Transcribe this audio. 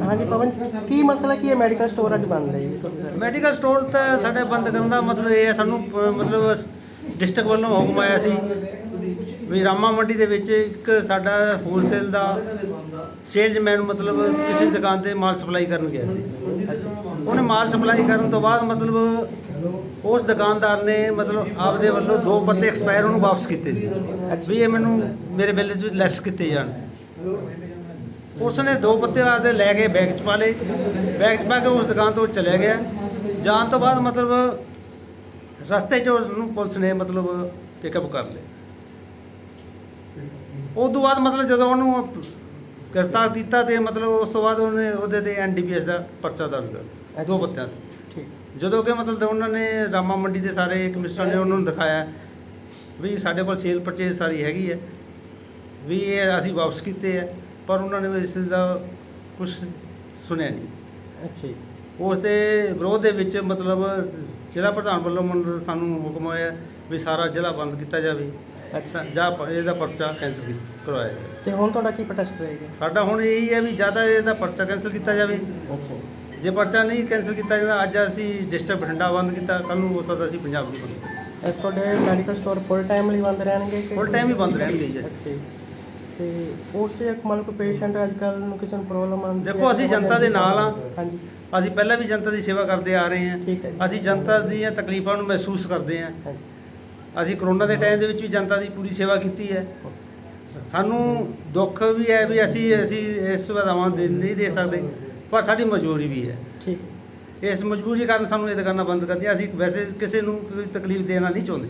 ਹਾਂਜੀ ਪਵਨ ਜੀ, ਕੀ ਮਸਲਾ ਕੀ ਹੈ? ਮੈਡੀਕਲ ਸਟੋਰ ਅੱਜ ਬੰਦ ਹੈ ਜੀ। ਤੁਹਾਡੇ ਘਰ? ਮੈਡੀਕਲ ਸਟੋਰ ਤਾਂ ਸਾਡੇ ਬੰਦ ਕਰਨ ਦਾ ਮਤਲਬ ਇਹ ਹੈ ਸਾਨੂੰ ਅਹ, ਮਤਲਬ ਡਿਸਟ੍ਰਿਕਟ ਵੱਲੋਂ ਹੁਕਮ ਆਇਆ ਸੀ ਵੀ ਰਾਮਾ ਮੰਡੀ ਦੇ ਵਿੱਚ ਇੱਕ ਸਾਡਾ ਹੋਲਸੇਲ ਦਾ ਸੇਲਜ਼ਮੈਨ ਮਤਲਬ ਕਿਸੇ ਦੁਕਾਨ ਤੇ ਮਾਲ ਸਪਲਾਈ ਕਰਨ ਗਿਆ ਸੀ। ਉਹਨੇ ਮਾਲ ਸਪਲਾਈ ਕਰਨ ਤੋਂ ਬਾਅਦ ਮਤਲਬ ਉਸ ਦੁਕਾਨਦਾਰ ਨੇ ਮਤਲਬ ਆਪਦੇ ਵੱਲੋਂ ਦੋ ਪੱਤੇ ਐਕਸਪਾਇਰ ਉਹਨੂੰ ਵਾਪਸ ਕੀਤੇ ਸੀ। ਵੀ ਇਹ ਮੈਨੂੰ ਮੇਰੇ ਬਿੱਲ 'ਚ ਲੈਸ ਕੀਤੇ ਜਾਣ। ਉਸਨੇ ਦੋ ਪੱਤੇ ਆਦੇ ਲੈ ਕੇ ਬੈਗ 'ਚ ਪਾ ਲਏ। ਬੈਗ 'ਚ ਪਾ ਕੇ ਉਸ ਦੁਕਾਨ ਤੋਂ ਚਲਿਆ ਗਿਆ। ਜਾਣ ਤੋਂ ਬਾਅਦ ਮਤਲਬ ਰਸਤੇ 'ਚ ਉਹਨੂੰ ਪੁਲਿਸ ਨੇ ਮਤਲਬ ਪਿਕਅਪ ਕਰ ਲਿਆ। ਉਸ ਤੋਂ ਬਾਅਦ ਮਤਲਬ ਜਦੋਂ ਉਹਨੂੰ ਗ੍ਰਿਫਤਾਰ ਕੀਤਾ ਤੇ ਮਤਲਬ ਉਸ ਤੋਂ ਬਾਅਦ ਉਹਨੇ ਉਹਦੇ ਤੇ ਐਨਡੀਪੀਐਸ ਦਾ ਪਰਚਾ ਦਰਜ ਕਰ ਦੋ ਪੱਤਿਆਂ ਤੇ। ਠੀਕ। ਜਦੋਂ ਕਿ ਮਤਲਬ ਉਹਨਾਂ ਨੇ ਰਾਮਾ ਮੰਡੀ ਦੇ ਸਾਰੇ ਕਮਿਸ਼ਨਰ ਨੇ ਉਹਨਾਂ ਨੂੰ ਦਿਖਾਇਆ ਵੀ ਸਾਡੇ ਕੋਲ ਸੇਲ ਪਰਚੇਜ਼ ਸਾਰੀ ਹੈਗੀ ਹੈ ਵੀ ਇਹ ਅਸੀਂ ਵਾਪਸ ਕੀਤੇ ਹੈ। ਪਰ ਉਹਨਾਂ ਨੇ ਇਸ ਦਾ ਕੁਝ ਸੁਣਿਆ ਨਹੀਂ। ਅੱਛਾ ਜੀ। ਉਸ ਦੇ ਵਿਰੋਧ ਦੇ ਵਿੱਚ ਮਤਲਬ ਜ਼ਿਲ੍ਹਾ ਪ੍ਰਧਾਨ ਵੱਲੋਂ ਸਾਨੂੰ ਹੁਕਮ ਹੋਇਆ ਵੀ ਸਾਰਾ ਜ਼ਿਲ੍ਹਾ ਬੰਦ ਕੀਤਾ ਜਾਵੇ। ਤਾਂ ਜਾਂ ਪ- ਇਹਦਾ ਪਰਚਾ ਕੈਂਸਲ ਕਰਵਾਇਆ ਜਾਵੇ। ਤੇ ਹੁਣ ਤੁਹਾਡਾ ਕੀ ਪ੍ਰੋਟੈਸਟ ਰਹੇਗਾ? ਸਾਡਾ ਹੁਣ ਇਹੀ ਹੈ ਵੀ ਜ਼ਿਆਦਾ ਇਹਦਾ ਪਰਚਾ ਕੈਂਸਲ ਕੀਤਾ ਜਾਵੇ। ਜੇ ਪਰਚਾ ਨਹੀਂ ਕੈਂਸਲ ਕੀਤਾ ਜਾਂਦਾ ਅੱਜ ਅਸੀਂ ਡਿਸਟ੍ਰਿਕਟ ਬਠਿੰਡਾ ਬੰਦ ਕੀਤਾ ਕੱਲ ਨੂੰ ਹੋ ਸਕਦਾ ਅਸੀਂ ਪੰਜਾਬ ਨੂੰ ਬੰਦ ਤੁਹਾਡੇ ਮੈਡੀਕਲ ਸਟੋਰ ਫੁੱਲ ਟਾਈਮ ਲਈ ਬੰਦ ਰਹਿਣਗੇ ਕਿ Full time ਹੀ ਬੰਦ ਰਹਿਣਗੇ ਜੀ। ਅੱਛਾ ਜੀ। ਤੇ ਉਸ ਇੱਕ ਮਤਲਬ ਕੋਈ ਪੇਸ਼ੈਂਟ ਅੱਜ ਕੱਲ੍ਹ ਨੂੰ ਕਿਸੇ ਨੂੰ ਪ੍ਰੋਬਲਮ ਆਉਂਦੀ ਹੈ ਦੇਖੋ, ਅਸੀਂ ਜਨਤਾ ਦੇ ਨਾਲ ਹਾਂ। ਹਾਂਜੀ। ਅਸੀਂ ਪਹਿਲਾਂ ਵੀ ਜਨਤਾ ਦੀ ਸੇਵਾ ਕਰਦੇ ਆ ਰਹੇ ਹਾਂ। ਠੀਕ ਹੈ ਜੀ। ਅਸੀਂ ਜਨਤਾ ਦੀਆਂ ਤਕਲੀਫਾਂ ਨੂੰ ਮਹਿਸੂਸ ਕਰਦੇ ਹਾਂਜੀ। ਅਸੀਂ ਕਰੋਨਾ ਦੇ ਟਾਈਮ ਦੇ ਵਿੱਚ ਵੀ ਜਨਤਾ ਦੀ ਪੂਰੀ ਸੇਵਾ ਕੀਤੀ ਹੈ। ਸਾਨੂੰ ਦੁੱਖ ਵੀ ਹੈ ਵੀ ਅਸੀਂ ਅਸੀਂ ਇਸ ਸੇਵਾਵਾਂ ਦੇ ਨਹੀਂ ਦੇ ਸਕਦੇ ਪਰ ਸਾਡੀ ਮਜਬੂਰੀ ਵੀ ਹੈ। ਠੀਕ। ਹੈ ਇਸ ਮਜਬੂਰੀ ਕਾਰਨ ਸਾਨੂੰ ਇਹ ਦੁਕਾਨਾਂ ਬੰਦ ਕਰਦੀਆਂ ਅਸੀਂ ਵੈਸੇ ਕਿਸੇ ਨੂੰ ਕੋਈ ਤਕਲੀਫ ਦੇਣਾ ਨਹੀਂ ਚਾਹੁੰਦੇ।